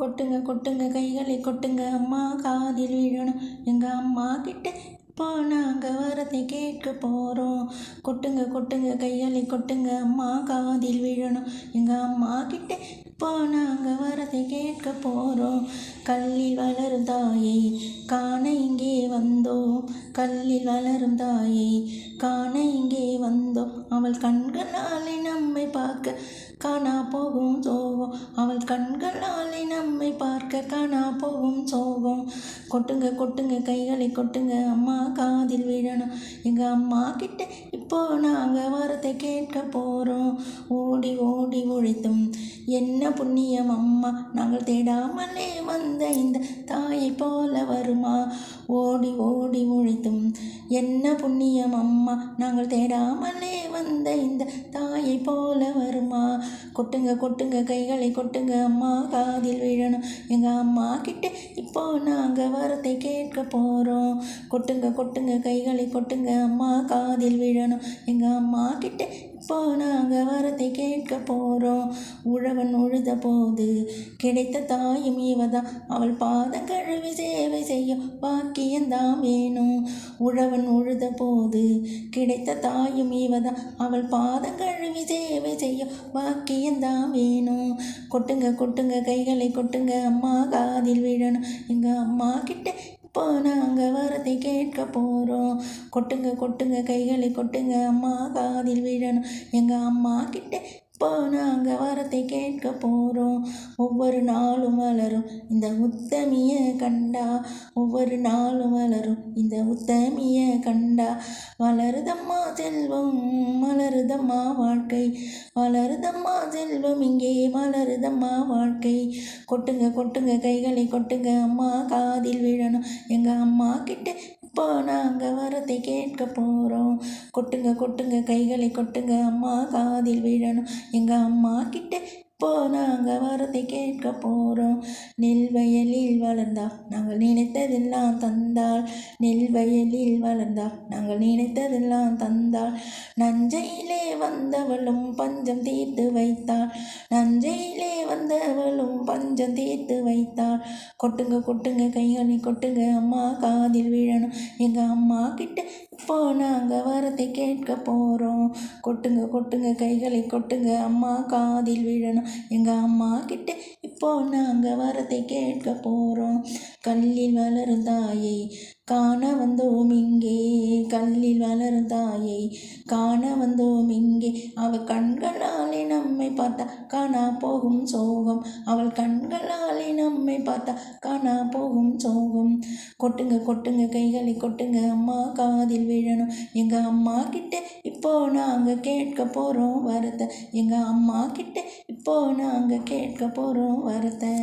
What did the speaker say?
கொட்டுங்க கொட்டுங்க கைகளை கொட்டுங்க. அம்மா காதில் விழணும். எங்கள் அம்மா கிட்ட இப்போ நாங்கள் வரதை கேட்க போகிறோம் கொட்டுங்க கொட்டுங்க கைகளை கொட்டுங்க. அம்மா காதில் விழணும். எங்கள் அம்மா கிட்ட இப்போ நாங்கள் வரதை கேட்க போகிறோம் கல்லில் வளரும் தாயை காண இங்கே வந்தோம். கல்லில் வளரும் தாயை காண இங்கே வந்தோம். அவள் கண்களாலே நம்மை பார்க்க காணா போகும் சோகம். அவள் கண்களாலே நம்மை பார்க்க காணா போகும் சோகம். கொட்டுங்க கொட்டுங்க கைகளை கொட்டுங்க அம்மா காதில் விழணும். எங்கள் அம்மா கிட்ட இப்போ நாங்கள் வரத்தை கேட்க போகிறோம் ஓடி ஓடி ஒழித்தும் என்ன புண்ணியம் அம்மா? நாங்கள் தேடாமலே வந்த இந்த தாயை போல வருமா? ஓடி ஓடி ஒழித்தும் என்ன புண்ணியம் அம்மா? நாங்கள் தேடாமலே வந்த இந்த தாயை போல வருமா? கொட்டுங்க கொட்டுங்க கைகளை கொட்டுங்க அம்மா காதில் விழணும். எங்கள் அம்மா கிட்ட இப்போ நாங்கள் வரத்தை கேட்க போகிறோம் கொட்டுங்க கொட்டுங்க கைகளை கொட்டுங்க அம்மா காதில் விழணும். எங்கள் அம்மா கிட்ட இப்போ நாங்கள் வரத்தை கேட்க போகிறோம் உழவன் உழுத போது கிடைத்த தாயும் இவதான். அவள் பாதம் கழுவி சேவை செய்யும் பாக்கியந்தான் வேணும். உழவன் உழுத போது கிடைத்த தாயும் இவதான். அவள் பாதம் கழுவி சேவை செய்யும் பாக்கியந்தான் வேணும். கொட்டுங்க கொட்டுங்க கைகளை கொட்டுங்க. அம்மா காதில் விழணும். எங்கள் அம்மா கிட்ட இப்போ நாங்கள் வரதை கேட்க போகிறோம் கொட்டுங்க கொட்டுங்க கைகளை கொட்டுங்க. அம்மா காதில் விழணும். எங்கள் அம்மா கிட்ட இப்போ நாங்கள் வரத்தை கேட்க போகிறோம் ஒவ்வொரு நாளும் வளரும். இந்த உத்தமிய கண்டா ஒவ்வொரு நாளும் வளரும். இந்த உத்தமிய கண்டா வளருதம்மா செல்வம் மலருதம்மா வாழ்க்கை. வளருதம்மா செல்வம் இங்கே மலருதம்மா வாழ்க்கை. கொட்டுங்க கொட்டுங்க கைகளை கொட்டுங்க. அம்மா காதில் விழணும். எங்கள் அம்மா கிட்ட இப்போ நாங்கள் வரத்தை கேட்க போகிறோம் கொட்டுங்க கொட்டுங்க கைகளை கொட்டுங்க. அம்மா காதில் விழணும். எங்கள் அம்மா கிட்ட இப்போ நாங்கள் வரதை கேட்க போகிறோம் நெல் வயலில் வளர்ந்தா நாங்கள் நினைத்ததெல்லாம் தந்தாள். நெல் வயலில் வளர்ந்தா நாங்கள் நினைத்ததெல்லாம் தந்தாள். நஞ்சையிலே வந்தவளும் பஞ்சம் தீர்த்து வைத்தாள். நஞ்சையிலே வந்தவளும் பஞ்சம் தீர்த்து வைத்தாள். கொட்டுங்க கொட்டுங்க கைகளை கொட்டுங்க அம்மா காதில் விழணும். எங்கள் அம்மா கிட்ட இப்போ நாங்கள் வரத்தை கேட்க போகிறோம் கொட்டுங்க கொட்டுங்க கைகளை கொட்டுங்க அம்மா காதில் விழணும். எங்கள் அம்மா கிட்ட இப்போ நாங்கள் வரத்தை கேட்க போகிறோம் கல்லில் வளரும் தாயை காண வந்தோம் இங்கே. கல்லில் வளரும் தாயை காண வந்தோம் இங்கே. அவள் கண்களாலே நம்மை பார்த்தா காணா போகும் சோகம். அவள் கண்களாலே நம்மை பார்த்தா காணா போகும் சோகம். கொட்டுங்க கொட்டுங்க கைகளை கொட்டுங்க. அம்மா காதில் விழணும். எங்கள் அம்மா கிட்ட இப்போ நாங்கள் கேட்க போகிறோம் வரத்தை. எங்கள் அம்மா கிட்ட இப்போ நாங்கள் கேட்க போகிறோம் வரத்தை.